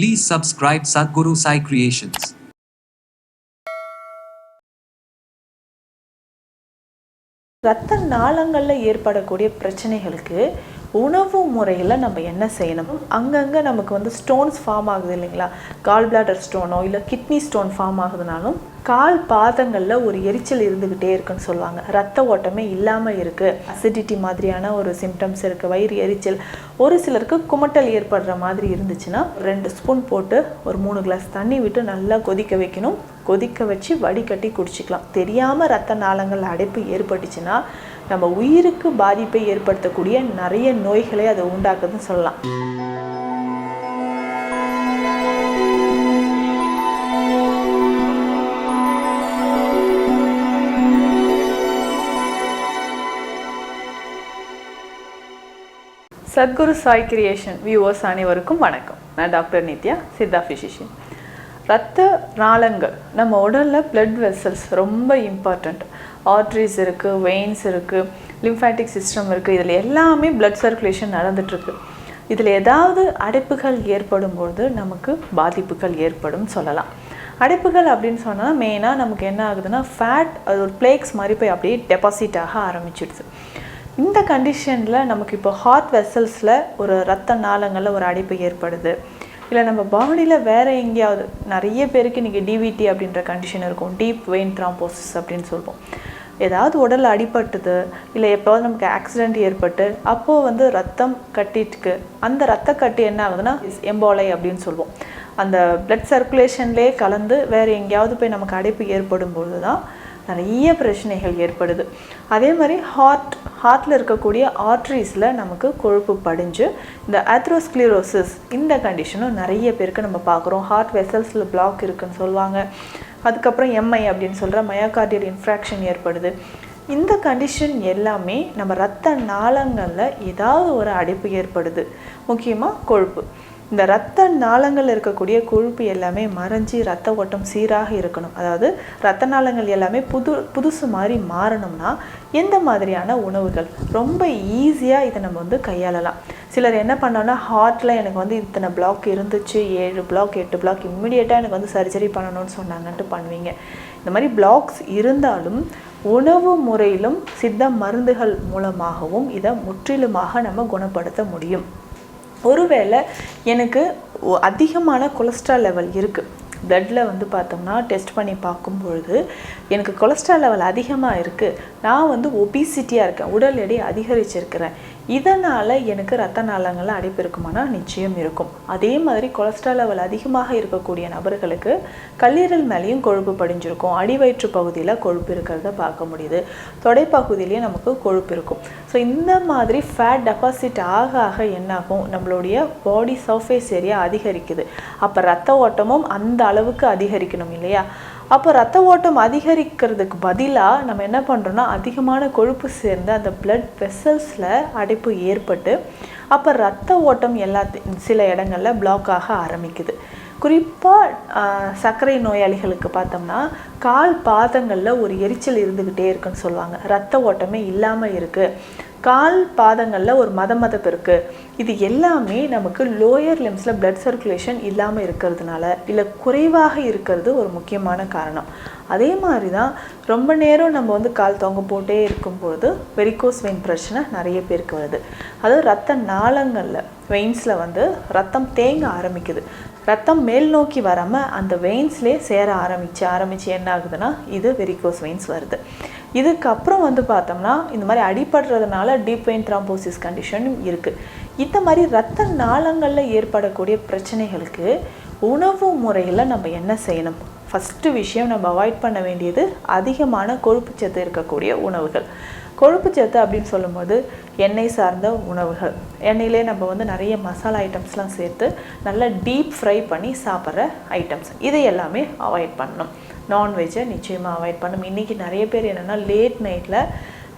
Please subscribe Sadhguru Sai Creations. ரத்த நாளங்களில் ஏற்படக்கூடிய பிரச்சனைகளுக்கு உணவு முறையில் நம்ம என்ன செய்யணும் அங்கங்கே நமக்கு வந்து ஸ்டோன்ஸ் ஃபார்ம் ஆகுது இல்லைங்களா கால் பிளாடர் ஸ்டோனோ இல்லை கிட்னி ஸ்டோன் ஃபார்ம் ஆகுதுனாலும் கால் பாதங்களில் ஒரு எரிச்சல் இருந்துக்கிட்டே இருக்குன்னு சொல்லுவாங்க. ரத்த ஓட்டமே இல்லாமல் இருக்குது அசிடிட்டி மாதிரியான ஒரு சிம்டம்ஸ் இருக்குது வயிறு எரிச்சல். ஒரு சிலருக்கு குமட்டல் ஏற்படுற மாதிரி இருந்துச்சுன்னா ரெண்டு ஸ்பூன் போட்டு ஒரு மூணு கிளாஸ் தண்ணி விட்டு நல்லா கொதிக்க வைக்கணும். கொதிக்க வச்சு வடிகட்டி குடிச்சிக்கலாம். தெரியாமல் ரத்த நாளங்கள் அடைப்பு ஏற்பட்டுச்சுன்னா நம்ம உயிருக்கு பாதிப்பை ஏற்படுத்தக்கூடிய நிறைய நோய்களை அதை உண்டாக்குதுன்னு சொல்லலாம். சத்குரு சாய் கிரியேஷன் வியூவர்ஸ் அனைவருக்கும் வணக்கம். நான் டாக்டர் நித்யா சித்தா ஃபிசிஷியன் ரத்த நாளங்கள் நம்ம உடலில் பிளட் வெசல்ஸ் ரொம்ப இம்பார்ட்டண்ட் ஆர்ட்ரிஸ் இருக்குது வெயின்ஸ் இருக்குது லிம்ஃபேட்டிக் சிஸ்டம் இருக்குது இதில் எல்லாமே பிளட் சர்க்குலேஷன் நடந்துட்டுருக்கு. இதில் ஏதாவது அடைப்புகள் ஏற்படும் பொழுது நமக்கு பாதிப்புகள் ஏற்படும் சொல்லலாம். அடைப்புகள் அப்படின்னு சொன்னால் மெயினாக நமக்கு என்ன ஆகுதுன்னா ஃபேட் அது ஒரு பிளேக்ஸ் மாதிரி போய் அப்படியே டெபாசிட் ஆக ஆரம்பிச்சிடுது. இந்த கண்டிஷனில் நமக்கு இப்போ ஹார்ட் வெசல்ஸில் ஒரு ரத்த நாளங்களில் ஒரு அடைப்பு ஏற்படுது. இல்லை நம்ம பாடியில் வேறு எங்கேயாவது நிறைய பேருக்கு இன்றைக்கி டிவிடி அப்படின்ற கண்டிஷன் இருக்கும். டீப் வெயின் ட்ராம்போசிஸ் அப்படின்னு சொல்லுவோம் ஏதாவது உடலில் அடிபட்டுது இல்லை எப்போவாவது நமக்கு ஆக்சிடெண்ட் ஏற்பட்டு அப்போது வந்து ரத்தம் கட்டிட்டுக்கு அந்த ரத்த கட்டி என்ன ஆகுதுன்னா எம்போலை அப்படின்னு சொல்லுவோம் அந்த பிளட் சர்க்குலேஷன்லேயே கலந்து வேறு எங்கேயாவது போய் நமக்கு அடைப்பு ஏற்படும் பொழுது தான் நிறைய பிரச்சனைகள் ஏற்படுது. அதே மாதிரி ஹார்ட் ஹார்ட்டில் இருக்கக்கூடிய ஆர்ட்ரிஸில் நமக்கு கொழுப்பு படிஞ்சு இந்த ஆத்ரோஸ்க்ளீரோசிஸ் இந்த கண்டிஷனும் நிறைய பேருக்கு நம்ம பார்க்குறோம். ஹார்ட் வெசல்ஸில் பிளாக் இருக்குன்னு சொல்லுவாங்க. அதுக்கப்புறம் எம்ஐ அப்படின்னு சொல்கிற மயோகார்டியல் இன்ஃப்ராக்ஷன் ஏற்படுது. இந்த கண்டிஷன் எல்லாமே நம்ம ரத்த நாளங்களில் ஏதாவது ஒரு அடைப்பு ஏற்படுது. முக்கியமாக கொழுப்பு. இந்த ரத்த நாளங்கள் இருக்கக்கூடிய கொழுப்பு எல்லாமே மறைஞ்சி ரத்த ஓட்டம் சீராக இருக்கணும். அதாவது ரத்த நாளங்கள் எல்லாமே புது புதுசு மாதிரி மாறணும்னா எந்த மாதிரியான உணவுகள்? ரொம்ப ஈஸியாக இதை நம்ம வந்து கையாளலாம். சிலர் என்ன பண்ணோன்னா ஹார்ட்டில் எனக்கு வந்து இத்தனை பிளாக் இருந்துச்சு ஏழு பிளாக் எட்டு பிளாக் இம்மிடியேட்டாக எனக்கு வந்து சர்ஜரி பண்ணணும்னு சொன்னாங்கன்ட்டு பண்ணுவீங்க. இந்த மாதிரி பிளாக்ஸ் இருந்தாலும் உணவு முறையிலும் சித்த மருந்துகள் மூலமாகவும் இதை முற்றிலுமாக நம்ம குணப்படுத்த முடியும். ஒருவேளை எனக்கு ஒ- அதிகமான கொலஸ்ட்ரால் லெவல் இருக்குது பிளட்டில் வந்து பார்த்தோம்னா டெஸ்ட் பண்ணி பார்க்கும்பொழுது எனக்கு கொலஸ்ட்ரால் லெவல் அதிகமாக இருக்குது நான் வந்து ஒபிசிட்டியாக இருக்கேன். உடல் எடை அதிகரிச்சிருக்கிறேன். இதனால் எனக்கு ரத்த நாளங்களில் அடைப்பு இருக்குமானா நிச்சயம் இருக்கும். அதே மாதிரி கொலஸ்ட்ரால் லெவல் அதிகமாக இருக்கக்கூடிய நபர்களுக்கு கல்லீரல் மேலேயும் கொழுப்பு படிஞ்சிருக்கும். அடிவயிற்று பகுதியில் கொழுப்பு இருக்கிறத பார்க்க முடியுது. தொடைப்பகுதியிலேயே நமக்கு கொழுப்பு இருக்கும். ஸோ இந்த மாதிரி ஃபேட் டெபாசிட் ஆக ஆக என்னாகும்? நம்மளுடைய பாடி சர்ஃபேஸ் ஏரியா அதிகரிக்குது. அப்போ ரத்த ஓட்டமும் அந்த அளவுக்கு அதிகரிக்கணும் இல்லையா? அப்போ ரத்த ஓட்டம் அதிகரிக்கிறதுக்கு பதிலாக நம்ம என்ன பண்ணுறோன்னா அதிகமான கொழுப்பு சேர்ந்து அந்த பிளட் வெசல்ஸில் அடைப்பு ஏற்பட்டு அப்போ ரத்த ஓட்டம் எல்லாத்தையும் சில இடங்களில் பிளாக் ஆக ஆரம்பிக்குது. குறிப்பாக சர்க்கரை நோயாளிகளுக்கு பார்த்தோம்னா கால் பாதங்களில் ஒரு எரிச்சல் இருந்துக்கிட்டே இருக்குன்னு சொல்லுவாங்க. ரத்த ஓட்டமே இல்லாமல் இருக்குது கால் பாதங்களில் ஒரு மத மதப்பு இருக்குது இது எல்லாமே நமக்கு லோயர் லிம்ஸில் பிளட் சர்க்குலேஷன் இல்லாமல் இருக்கிறதுனால இல்லை குறைவாக இருக்கிறது ஒரு முக்கியமான காரணம். அதே மாதிரி தான் ரொம்ப நேரம் நம்ம வந்து கால் தொங்க போட்டே இருக்கும்போது வெரிகோஸ் வெயின் பிரச்சனை நிறைய பேருக்கு வருது. அதாவது ரத்த நாளங்களில் வெயின்ஸில் வந்து ரத்தம் தேங்க ஆரம்பிக்குது. ரத்தம் மேல் நோக்கி வராமல் அந்த வெயின்ஸ்லேயே சேர ஆரம்பிச்சு ஆரம்பித்து என்ன ஆகுதுன்னா இது வெரிகோஸ் வெயின்ஸ் வருது. இதுக்கப்புறம் வந்து பார்த்தோம்னா இந்த மாதிரி அடிபடுறதுனால டீப் வெயின் த்ராம்போசிஸ் கண்டிஷனும் இருக்குது இந்த மாதிரி ரத்த நாளங்களில் ஏற்படக்கூடிய பிரச்சனைகளுக்கு உணவு முறையில் நம்ம என்ன செய்யணும்? ஃபஸ்ட்டு விஷயம் நம்ம அவாய்ட் பண்ண வேண்டியது அதிகமான கொழுப்பு சத்து இருக்கக்கூடிய உணவுகள். கொழுப்பு சத்து அப்படின்னு சொல்லும்போது எண்ணெய் சார்ந்த உணவுகள். எண்ணெயிலே நம்ம வந்து நிறைய மசாலா ஐட்டம்ஸ்லாம் சேர்த்து நல்லா டீப் ஃப்ரை பண்ணி சாப்பிட்ற ஐட்டம்ஸ் இதை எல்லாமே அவாய்ட் பண்ணணும். நான்வெஜ்ஜை நிச்சயமாக அவாய்ட் பண்ணணும். இன்றைக்கி நிறைய பேர் என்னென்னா லேட் நைட்டில்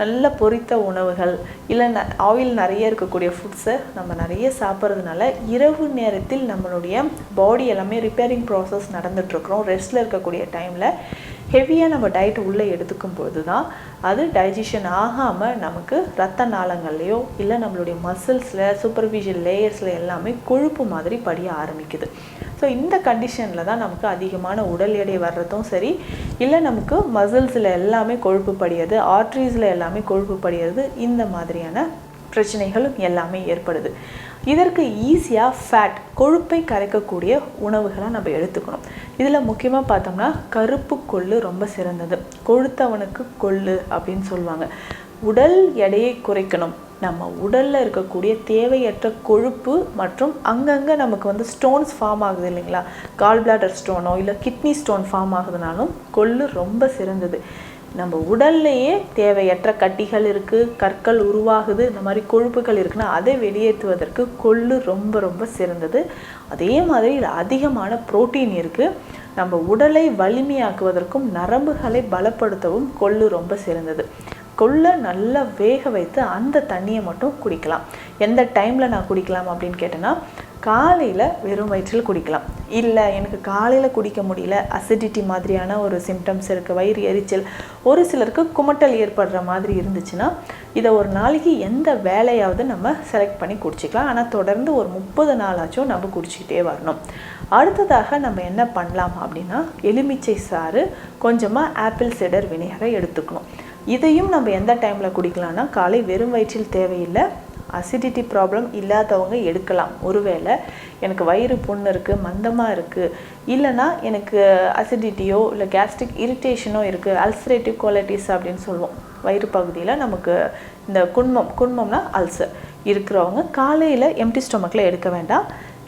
நல்ல பொரித்த உணவுகள் இல்லை ந ஆயில் நிறைய இருக்கக்கூடிய ஃபுட்ஸை நம்ம நிறைய சாப்பிட்றதுனால இரவு நேரத்தில் நம்மளுடைய பாடி எல்லாமே ரிப்பேரிங் ப்ராசஸ் நடந்துகிட்ருக்குறோம் ரெஸ்ட்டில் இருக்கக்கூடிய டைமில் ஹெவியாக நம்ம டயட் உள்ளே எடுத்துக்கும் பொழுது தான் அது டைஜஷன் ஆகாமல் நமக்கு ரத்த நாளங்கள்லையோ இல்லை நம்மளுடைய மசில்ஸில் சூப்பர்ஃபிஷியல் லேயர்ஸில் எல்லாமே கொழுப்பு மாதிரி படிய ஆரம்பிக்குது. ஸோ இந்த கண்டிஷனில் தான் நமக்கு அதிகமான உடல் எடை வர்றதும் சரி இல்லை நமக்கு மசில்ஸில் எல்லாமே கொழுப்பு படியது ஆர்ட்ரிஸில் எல்லாமே கொழுப்பு படியது இந்த மாதிரியான பிரச்சனைகளும் எல்லாமே ஏற்படுது. இதற்கு ஈஸியாக ஃபேட் கொழுப்பை கரைக்கக்கூடிய உணவுகளை நம்ம எடுத்துக்கணும். இதில் முக்கியமாக பார்த்தோம்னா கருப்பு கொள்ளு ரொம்ப சிறந்தது. கொழுத்தவனுக்கு கொள்ளு அப்படின்னு சொல்லுவாங்க. உடல் எடையை குறைக்கணும். நம்ம உடலில் இருக்கக்கூடிய தேவையற்ற கொழுப்பு மற்றும் அங்கங்கே நமக்கு வந்து ஸ்டோன்ஸ் ஃபார்ம் ஆகுது இல்லைங்களா? கால் பிளாடர் ஸ்டோனோ இல்லை கிட்னி ஸ்டோன் ஃபார்ம் ஆகுதுனாலும் கொள்ளு ரொம்ப சிறந்தது. நம்ம உடல்லையே தேவையற்ற கட்டிகள் இருக்குது கற்கள் உருவாகுது இந்த மாதிரி கொழுப்புகள் இருக்குன்னா அதை வெளியேற்றுவதற்கு கொள்ளு ரொம்ப ரொம்ப சிறந்தது. அதே மாதிரி அதிகமான புரோட்டீன் இருக்குது நம்ம உடலை வலிமையாக்குவதற்கும் நரம்புகளை பலப்படுத்தவும் கொள்ளு ரொம்ப சிறந்தது. கொள்ளை நல்லா வேக வைத்து அந்த தண்ணியை மட்டும் குடிக்கலாம். எந்த டைமில் நான் குடிக்கலாம் அப்படின்னு கேட்டேன்னா காலையில் வெறும் வயிற்றில் குடிக்கலாம். இல்லை எனக்கு காலையில் குடிக்க முடியல. அசிடிட்டி மாதிரியான ஒரு சிம்டம்ஸ் இருக்குது வயிறு எரிச்சல். ஒரு சிலருக்கு குமட்டல் ஏற்படுற மாதிரி இருந்துச்சுன்னா இதை ஒரு நாளைக்கு எந்த வேலையாவது நம்ம செலக்ட் பண்ணி குடிச்சிக்கலாம். ஆனால் தொடர்ந்து ஒரு முப்பது நாளாச்சும் நம்ம குடிச்சிக்கிட்டே வரணும். அடுத்ததாக நம்ம என்ன பண்ணலாம் அப்படின்னா எலுமிச்சை சாறு கொஞ்சமாக ஆப்பிள் சிடர் வினிகரை எடுத்துக்கணும். இதையும் நம்ம எந்த டைமில் குடிக்கலாம்னா காலை வெறும் வயிற்றில் தேவையில்லை. அசிடிட்டி ப்ராப்ளம் இல்லாதவங்க எடுக்கலாம். ஒருவேளை எனக்கு வயிறு புண்ணு இருக்குது மந்தமாக இருக்குது இல்லைன்னா எனக்கு அசிடிட்டியோ இல்லை கேஸ்ட்ரிக் இரிட்டேஷனோ இருக்குது அல்சரேட்டிவ் குவாலிட்டிஸ் அப்படின்னு சொல்லுவோம். வயிறு பகுதியில் நமக்கு இந்த குண்மம் குண்மம்னா அல்சர் இருக்கிறவங்க காலையில் எம்டி ஸ்டொமக்கில் எடுக்க வேண்டாம்.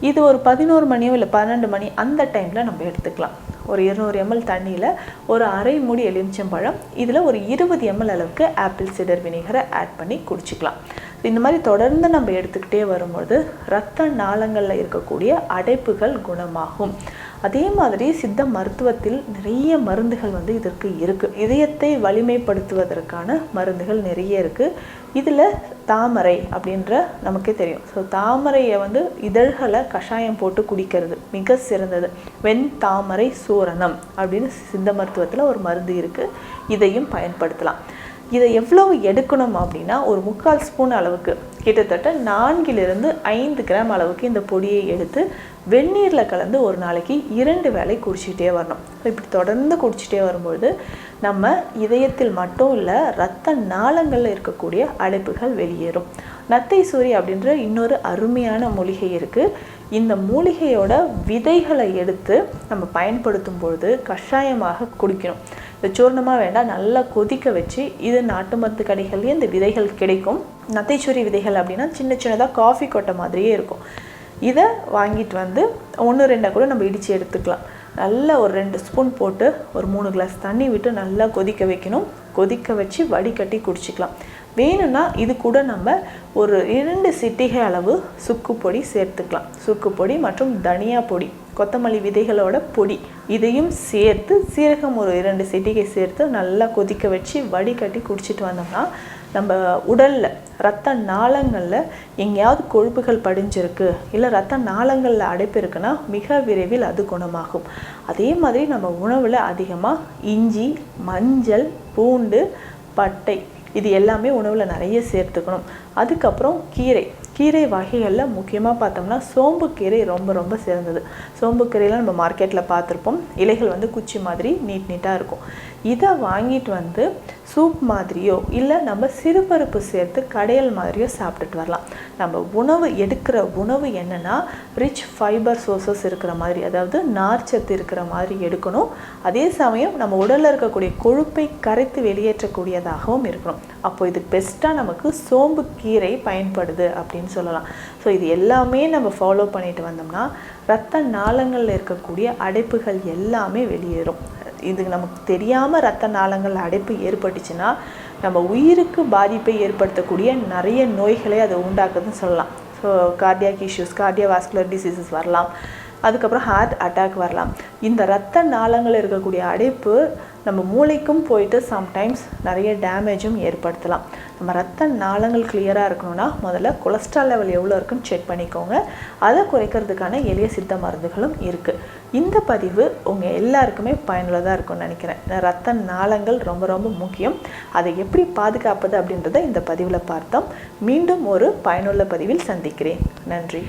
இது ஒரு பதினோரு மணியோ இல்லை பன்னெண்டு மணி அந்த டைமில் நம்ம எடுத்துக்கலாம். ஒரு இருநூறு எம்எல் தண்ணியில் ஒரு அரை மூடி எலுமிச்சம்பழம் இதில் ஒரு இருபது எம்எல் அளவுக்கு ஆப்பிள் சிடர் வினிகரை ஆட் பண்ணி குடிச்சிக்கலாம். இந்த மாதிரி தொடர்ந்து நம்ம எடுத்துக்கிட்டே வரும்பொழுது இரத்த நாளங்களில் இருக்கக்கூடிய அடைப்புகள் குணமாகும். அதே மாதிரி சித்த மருத்துவத்தில் நிறைய மருந்துகள் வந்து இதற்கு இருக்குது இதயத்தை வலிமைப்படுத்துவதற்கான மருந்துகள் நிறைய இருக்குது இதில் தாமரை அப்படின்ற நமக்கே தெரியும். ஸோ தாமரையை வந்து இதழ்களை கஷாயம் போட்டு குடிக்கிறது. மிக சிறந்தது. வெண் தாமரை சூரணம் அப்படின்னு சித்த மருத்துவத்தில் ஒரு மருந்து இருக்குது இதையும் பயன்படுத்தலாம். இதை எவ்வளோ எடுக்கணும் அப்படின்னா ஒரு முக்கால் ஸ்பூன் அளவுக்கு. கிட்டத்தட்ட நான்கிலிருந்து ஐந்து கிராம் அளவுக்கு இந்த பொடியை எடுத்து வெந்நீரில் கலந்து ஒரு நாளைக்கு இரண்டு வேளை குடிச்சிக்கிட்டே வரணும். இப்படி தொடர்ந்து குடிச்சிட்டே வரும்பொழுது நம்ம இதயத்தில் மட்டும் இல்லை ரத்த நாளங்களில் இருக்கக்கூடிய அடைப்புகள் வெளியேறும். நத்தை சூரி அப்படின்ற இன்னொரு அருமையான மூலிகை இருக்குது இந்த மூலிகையோட விதைகளை எடுத்து நம்ம பயன்படுத்தும் பொழுது கஷாயமாக குடிக்கணும் இந்த சூர்ணமாக வேண்டாம் நல்லா கொதிக்க வச்சு இது நாட்டு மருந்து கடைகள்லேயே இந்த விதைகள் கிடைக்கும். நத்தைச்சூரி விதைகள் அப்படின்னா சின்ன சின்னதாக காஃபி கொட்டை மாதிரியே இருக்கும். இதை வாங்கிட்டு வந்து ஒன்று ரெண்டாக கூட நம்ம இடித்து எடுத்துக்கலாம். நல்லா ஒரு ரெண்டு ஸ்பூன் போட்டு ஒரு மூணு கிளாஸ் தண்ணி விட்டு நல்லா கொதிக்க வைக்கணும். கொதிக்க வச்சு வடிகட்டி குடிச்சிக்கலாம். வேணும்னா இது கூட நம்ம ஒரு இரண்டு சிட்டிகை அளவு சுக்கு பொடி சேர்த்துக்கலாம். சுக்கு பொடி மற்றும் தனியா பொடி. கொத்தமல்லி விதைகளோட பொடி. இதையும் சேர்த்து சீரகம் ஒரு இரண்டு செடிகை சேர்த்து நல்லா கொதிக்க வச்சு வடிகட்டி குடிச்சிட்டு வந்தோம்னா நம்ம உடலில் ரத்த நாளங்களில் எங்கேயாவது கொழுப்புகள் படிஞ்சிருக்கு இல்லை ரத்த நாளங்களில் அடைப்பு இருக்குன்னா மிக விரைவில் அது குணமாகும். அதே மாதிரி நம்ம உணவில் அதிகமாக இஞ்சி மஞ்சள் பூண்டு பட்டை இது எல்லாமே உணவில் நிறைய சேர்த்துக்கணும். அதுக்கப்புறம் கீரை. கீரை வகைகளில் முக்கியமாக பார்த்தோம்னா சோம்பு கீரை ரொம்ப ரொம்ப சிறந்தது. சோம்பு நம்ம மார்க்கெட்டில் பார்த்துருப்போம். இலைகள் வந்து குச்சி மாதிரி நீட் நீட்டாக இருக்கும். இதை வாங்கிட்டு வந்து சூப் மாதிரியோ இல்லை நம்ம சிறுபருப்பு சேர்த்து கடையல் மாதிரியோ சாப்பிட்டுட்டு வரலாம். நம்ம உணவு எடுக்கிற உணவு என்னென்னா ரிச் ஃபைபர் சோர்சஸ் இருக்கிற மாதிரி அதாவது நார்ச்சத்து இருக்கிற மாதிரி எடுக்கணும். அதே சமயம் நம்ம உடலில் இருக்கக்கூடிய கொழுப்பை கரைத்து வெளியேற்றக்கூடியதாகவும் இருக்கணும். அப்போ இது பெஸ்ட்டாக நமக்கு சோம்பு கீரை பயன்படுது அப்படின்னு சொல்லலாம். ஸோ இது எல்லாமே நம்ம ஃபாலோ பண்ணிட்டு வந்தோம்னா ரத்த நாளங்களில் இருக்கக்கூடிய அடைப்புகள் எல்லாமே வெளியேறும். இது நமக்கு தெரியாமல் ரத்த நாளங்கள் அடைப்பு ஏற்பட்டுச்சுன்னா நம்ம உயிருக்கு பாதிப்பை ஏற்படுத்தக்கூடிய நிறைய நோய்களை அதை உண்டாக்குதுன்னு சொல்லலாம். So cardiac issues cardiovascular diseases வரலாம். அதுக்கப்புறம் ஹார்ட் அட்டாக் வரலாம். இந்த ரத்த நாளங்கள் இருக்கக்கூடிய அடைப்பு நம்ம மூளைக்கும் போயிட்டு சம்டைம்ஸ் நிறைய டேமேஜும் ஏற்படுத்தலாம். நம்ம ரத்த நாளங்கள் கிளியராக இருக்கணும்னா முதல்ல கொலஸ்ட்ரால் லெவல் எவ்வளோ இருக்குன்னு செக் பண்ணிக்கோங்க. அதை குறைக்கிறதுக்கான எளிய சித்த மருந்துகளும் இருக்குது இந்த பதிவு உங்கள் எல்லாருக்குமே பயனுள்ளதாக இருக்கும்னு நினைக்கிறேன். ரத்த நாளங்கள் ரொம்ப ரொம்ப முக்கியம். அதை எப்படி பாதுகாப்பது அப்படின்றத இந்த பதிவில் பார்த்தோம். மீண்டும் ஒரு பயனுள்ள பதிவில் சந்திக்கிறேன். நன்றி.